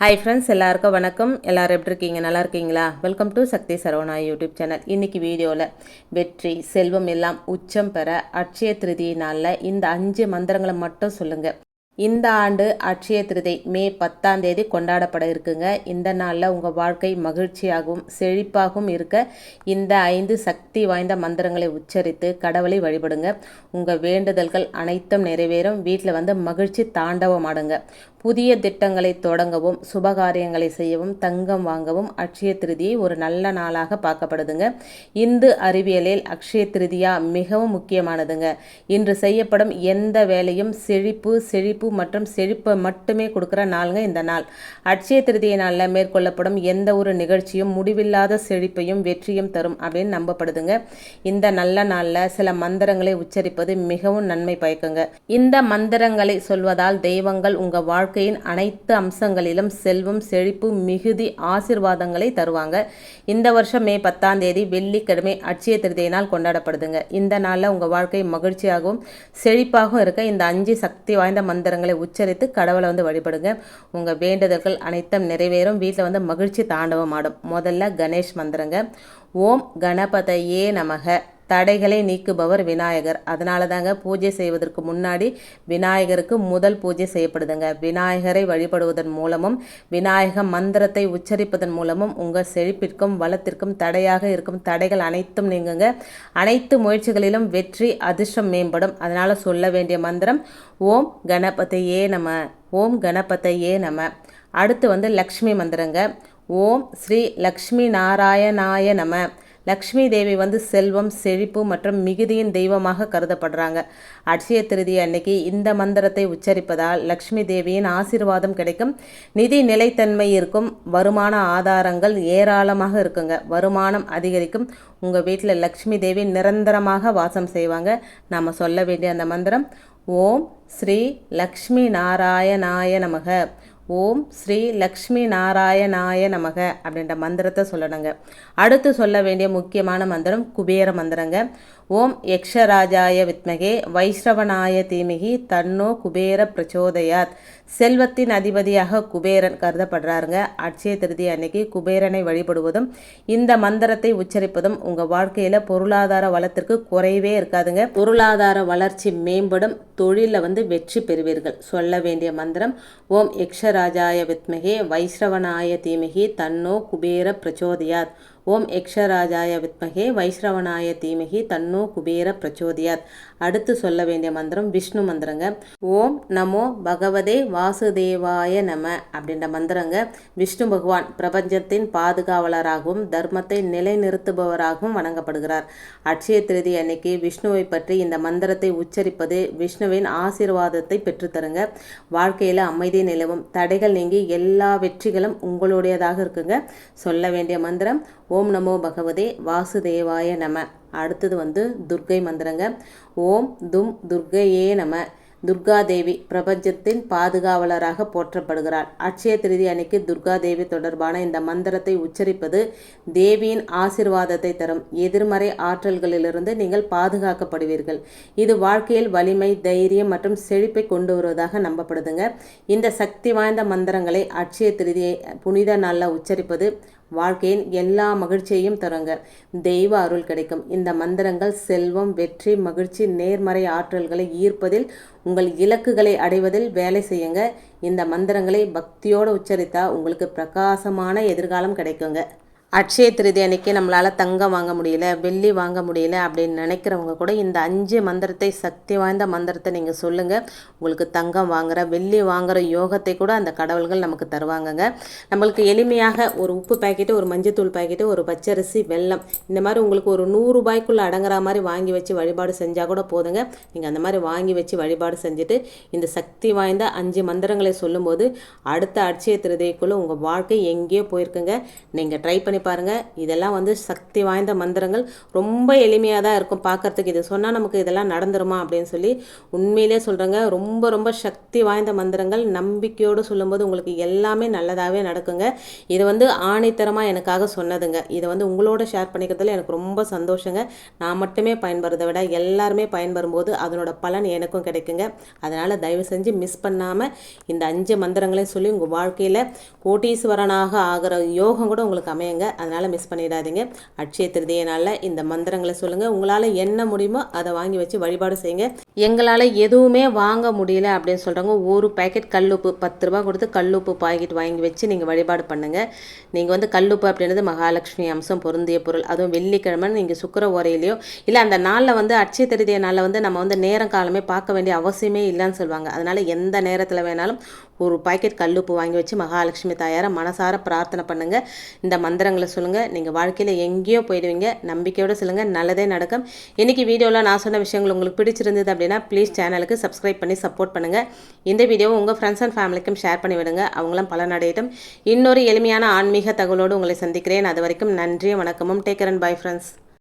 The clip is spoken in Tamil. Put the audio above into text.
ஹாய் ஃப்ரெண்ட்ஸ் எல்லாருக்கும் வணக்கம். எல்லாரும் எப்படி இருக்கீங்க? நல்லா இருக்கீங்களா? Welcome to Sakthi Saravana YouTube channel இன்றைக்கி வீடியோவில் வெற்றி செல்வம் எல்லாம் உச்சம் பெற அட்சய திருதி நாளில் இந்த அஞ்சு மந்திரங்களை மட்டும் சொல்லுங்கள் இந்த ஆண்டு அட்சய திருதை மே பத்தாம் தேதி கொண்டாடப்பட இருக்குங்க. இந்த நாளில் உங்கள் வாழ்க்கை மகிழ்ச்சியாகவும் செழிப்பாகவும் இருக்க இந்த ஐந்து சக்தி வாய்ந்த மந்திரங்களை உச்சரித்து கடவுளை வழிபடுங்க. உங்கள் வேண்டுதல்கள் அனைத்தும் நிறைவேறும். வீட்டில் வந்து மகிழ்ச்சி தாண்டவமாடுங்க புதிய திட்டங்களை தொடங்கவும் சுபகாரியங்களை செய்யவும் தங்கம் வாங்கவும் அக்ஷய திருதியை ஒரு நல்ல நாளாக பார்க்கப்படுதுங்க. இந்து அறிவியலில் அக்ஷய திருதியா மிகவும் முக்கியமானதுங்க. இன்று செய்யப்படும் எந்த வேலையும் செழிப்பு செழிப்பு மற்றும் செழிப்பை மட்டுமே கொடுக்குற நாளுங்க இந்த நாள். அட்சய திருதிய நாளில் மேற்கொள்ளப்படும் எந்த ஒரு நிகழ்ச்சியும் முடிவில்லாத செழிப்பையும் வெற்றியும் தரும் அப்படின்னு நம்பப்படுதுங்க. இந்த நல்ல நாளில் சில மந்திரங்களை உச்சரிப்பது மிகவும் நன்மை பயக்குங்க. இந்த மந்திரங்களை சொல்வதால் தெய்வங்கள் உங்கள் வாழ்க்கையின் அனைத்து அம்சங்களிலும் செல்வம் செழிப்பு மிகுதி ஆசிர்வாதங்களை தருவாங்க. இந்த வருஷம் மே பத்தாம் தேதி வெள்ளிக்கிழமை அட்சய திருதிய நாள் கொண்டாடப்படுதுங்க. இந்த நாளில் உங்கள் வாழ்க்கை மகிழ்ச்சியாகவும் செழிப்பாகவும் இருக்க இந்த அஞ்சு சக்தி வாய்ந்த மந்திர மந்திரங்களை உச்சரித்து கடவுளை வந்து வழிபடுங்க. உங்கள் வேண்டுதல்கள் அனைத்தும் நிறைவேறும். வீட்டில் வந்து மகிழ்ச்சி தாண்டவம் ஆடும் முதல்ல கணேஷ் மந்திரங்க. ஓம் கணபதையே நமக. தடைகளை நீக்குபவர் விநாயகர். அதனால தாங்க பூஜை செய்வதற்கு முன்னாடி விநாயகருக்கு முதல் பூஜை செய்யப்படுதுங்க. விநாயகரை வழிபடுவதன் மூலமும் விநாயக மந்திரத்தை உச்சரிப்பதன் மூலமும் உங்கள் செழிப்பிற்கும் வளத்திற்கும் தடையாக இருக்கும் தடைகள் அனைத்தும் நீங்குங்க. அனைத்து முயற்சிகளிலும் வெற்றி அதிர்ஷ்டம் மேம்படும். அதனால் சொல்ல வேண்டிய மந்திரம் ஓம் கணபதையே நம ஓம் கணபதையே நம. அடுத்து வந்து லக்ஷ்மி மந்திரங்க. ஓம் ஸ்ரீ லக்ஷ்மி நாராயணாய நம. லக்ஷ்மி தேவி வந்து செல்வம் செழிப்பு மற்றும் மிகுதியின் தெய்வமாக கருதப்படுறாங்க. அட்சய திருதி அன்னைக்கு இந்த மந்திரத்தை உச்சரிப்பதால் லக்ஷ்மி தேவியின் ஆசீர்வாதம் கிடைக்கும். நிதி நிலைத்தன்மை இருக்கும். வருமான ஆதாரங்கள் ஏராளமாக இருக்குங்க. வருமானம் அதிகரிக்கும். உங்கள் வீட்டில் லக்ஷ்மி தேவி நிரந்தரமாக வாசம் செய்வாங்க. நாம் சொல்ல வேண்டிய அந்த மந்திரம் ஓம் ஸ்ரீ லக்ஷ்மி நாராயணாய நமக. ஓம் ஸ்ரீ லக்ஷ்மி நாராயணாய நமக அப்படின்ற மந்திரத்தை சொல்லணுங்க. அடுத்து சொல்ல வேண்டிய முக்கியமான மந்திரம் குபேர மந்திரங்க. ஓம் யக்ஷராஜாய வித்மகே வைஷ்ரவனாய தீமிகி தன்னோ குபேர பிரச்சோதயாத். செல்வத்தின் அதிபதியாக குபேரன் கருதப்படுறாருங்க. அட்சய திருதி அன்னைக்கு குபேரனை வழிபடுவதும் இந்த மந்திரத்தை உச்சரிப்பதும் உங்கள் வாழ்க்கையில் பொருளாதார வளத்திற்கு குறைவே இருக்காதுங்க. பொருளாதார வளர்ச்சி மேம்படும் தொழிலில் வந்து வெற்றி பெறுவீர்கள். சொல்ல வேண்டிய மந்திரம் ஓம் யக்ஷராஜாய வித்மகே வைஷ்ரவனாய தீமிகி தன்னோ குபேர பிரச்சோதயாத். ஓம் யக்ஷராஜாய வித்மகே வைஷ்ரவனாய தீமகி தன்னோ குபேர பிரச்சோதியாத். அடுத்து சொல்ல வேண்டிய மந்திரம் விஷ்ணு மந்திரங்க. ஓம் நமோ பகவதே வாசுதேவாய நம அப்படின்ற மந்திரங்க. விஷ்ணு பகவான் பிரபஞ்சத்தின் பாதுகாவலராகவும் தர்மத்தை நிலைநிறுத்துபவராகவும் வணங்கப்படுகிறார். அட்சய திருதி அன்னைக்கு விஷ்ணுவை பற்றி இந்த மந்திரத்தை உச்சரிப்பது விஷ்ணுவின் ஆசீர்வாதத்தை பெற்றுத்தருங்க. வாழ்க்கையில் அமைதி நிலவும் தடைகள் நீங்கி எல்லா வெற்றிகளும் உங்களுடையதாக இருக்குங்க. சொல்ல வேண்டிய மந்திரம் ஓம் நமோ பகவதே வாசுதேவாய நம. அடுத்தது வந்து துர்கை மந்திரங்க. ஓம் தும் துர்கையே நம. துர்காதேவி பிரபஞ்சத்தின் பாதுகாவலராக போற்றப்படுகிறார் அட்சய திருதி அன்னைக்கு துர்காதேவி தொடர்பான இந்த மந்திரத்தை உச்சரிப்பது தேவியின் ஆசிர்வாதத்தை தரும். எதிர்மறை ஆற்றல்களிலிருந்து நீங்கள் பாதுகாக்கப்படுவீர்கள். இது வாழ்க்கையில் வலிமை தைரியம் மற்றும் செழிப்பை கொண்டு வருவதாக நம்பப்படுதுங்க. இந்த சக்தி வாய்ந்த மந்திரங்களை அட்சய திருதியை புனித நாளில் உச்சரிப்பது வாழ்க்கையின் எல்லா மகிழ்ச்சியையும் தருங்க. தெய்வ அருள் கிடைக்கும். இந்த மந்திரங்கள் செல்வம் வெற்றி மகிழ்ச்சி நேர்மறை ஆற்றல்களை ஈர்ப்பதில் உங்கள் இலக்குகளை அடைவதில் வேலை செய்யுங்க. இந்த மந்திரங்களை பக்தியோடு உச்சரித்தா உங்களுக்கு பிரகாசமான எதிர்காலம் கிடைக்குங்க. அட்சய திருதி அன்னைக்கு நம்மளால் தங்கம் வாங்க முடியல வெள்ளி வாங்க முடியல அப்படின்னு நினைக்கிறவங்க கூட இந்த அஞ்சு மந்திரத்தை சக்தி வாய்ந்த மந்திரத்தை நீங்கள் சொல்லுங்கள் உங்களுக்கு தங்கம் வாங்குகிற வெள்ளி வாங்குகிற யோகத்தை கூட அந்த கடவுள்கள் நமக்கு தருவாங்கங்க. நம்மளுக்கு எளிமையாக ஒரு உப்பு பாக்கெட்டு ஒரு மஞ்சத்தூள் பாக்கெட்டு ஒரு பச்சரிசி வெல்லம் இந்த மாதிரி உங்களுக்கு ஒரு நூறுரூபாய்க்குள்ளே அடங்குற மாதிரி வாங்கி வச்சு வழிபாடு செஞ்சால் கூட போதுங்க. நீங்கள் அந்த மாதிரி வாங்கி வச்சு வழிபாடு செஞ்சுட்டு இந்த சக்தி வாய்ந்த அஞ்சு மந்திரங்களை சொல்லும்போது அடுத்த அட்சய திருதிக்குள்ளே உங்கள் வாழ்க்கை எங்கேயோ போயிருக்குங்க. நீங்கள் ட்ரை பண்ணி பண்ணி பாருங்கள் இதெல்லாம் வந்து சக்தி வாய்ந்த மந்திரங்கள். ரொம்ப எளிமையாக தான் இருக்கும் பார்க்கறதுக்கு. இது சொன்னால் நமக்கு இதெல்லாம் நடந்துருமா அப்படின்னு சொல்லி உண்மையிலே சொல்கிறேங்க ரொம்ப ரொம்ப சக்தி வாய்ந்த மந்திரங்கள். நம்பிக்கையோடு சொல்லும்போது உங்களுக்கு எல்லாமே நல்லதாகவே நடக்குங்க. இது வந்து ஆணைத்தரமாக எனக்காக சொன்னதுங்க. இதை வந்து உங்களோட ஷேர் பண்ணிக்கிறதுல எனக்கு ரொம்ப சந்தோஷங்க. நான் மட்டுமே பயன்படுறதை விட எல்லாருமே பயன்பெறும்போது அதனோட பலன் எனக்கும் கிடைக்குங்க. அதனால் தயவு செஞ்சு மிஸ் பண்ணாமல் இந்த அஞ்சு மந்திரங்களையும் சொல்லி உங்கள் வாழ்க்கையில் கோட்டீஸ்வரனாக ஆகிற யோகம் கூட உங்களுக்கு அமையுங்க. அதனால் மிஸ் பண்ணிடாதீங்க. அட்சய திருதிய நாளில் இந்த மந்திரங்களை சொல்லுங்கள் உங்களால் என்ன முடியுமோ அதை வாங்கி வச்சு வழிபாடு செய்யுங்க. எங்களால் எதுவுமே வாங்க முடியல அப்படின்னு சொல்கிறவங்க ஒரு பேக்கெட் கல்லுப்பு பத்து ரூபா கொடுத்து கல்லுப்பு பாக்கெட் வாங்கி வச்சு நீங்கள் வழிபாடு பண்ணுங்கள் நீங்கள் வந்து கல்லுப்பு அப்படின்றது மகாலட்சுமி அம்சம் பொருந்திய பொருள். அதுவும் வெள்ளிக்கிழமை நீங்கள் சுக்கர உரையிலையோ இல்லை அந்த நாளில் வந்து அட்சய திருதிய நாளில் வந்து நம்ம வந்து நேரம் காலமே பார்க்க வேண்டிய அவசியமே இல்லைன்னு சொல்லுவாங்க. அதனால் எந்த நேரத்தில் வேணாலும் ஒரு பாக்கெட் கல்லுப்பு வாங்கி வச்சு மகாலட்சுமி தாயாரை மனசார பிரார்த்தனை பண்ணுங்கள் இந்த மந்திரங்கள் சொல்லுங்கள் நீங்கள் வாழ்க்கையில் எங்கேயோ போயிடுவீங்க. நம்பிக்கையோடு சொல்லுங்கள் நல்லதே நடக்கும். இன்றைக்கி வீடியோவில் நான் சொன்ன விஷயங்கள் உங்களுக்கு பிடிச்சிருந்தது அப்படின்னா ப்ளீஸ் சேனலுக்கு சப்ஸ்கிரைப் பண்ணி சப்போர்ட் பண்ணுங்கள் இந்த வீடியோவை உங்கள் ஃப்ரெண்ட்ஸ் அண்ட் ஃபேமிலிக்கும் ஷேர் பண்ணி விடுங்க. அவங்களும் பலனடையட்டும். இன்னொரு எளிமையான ஆன்மீக தகவலோடு உங்களை சந்திக்கிறேன். அது வரைக்கும் நன்றியும் வணக்கமும். Take and bye friends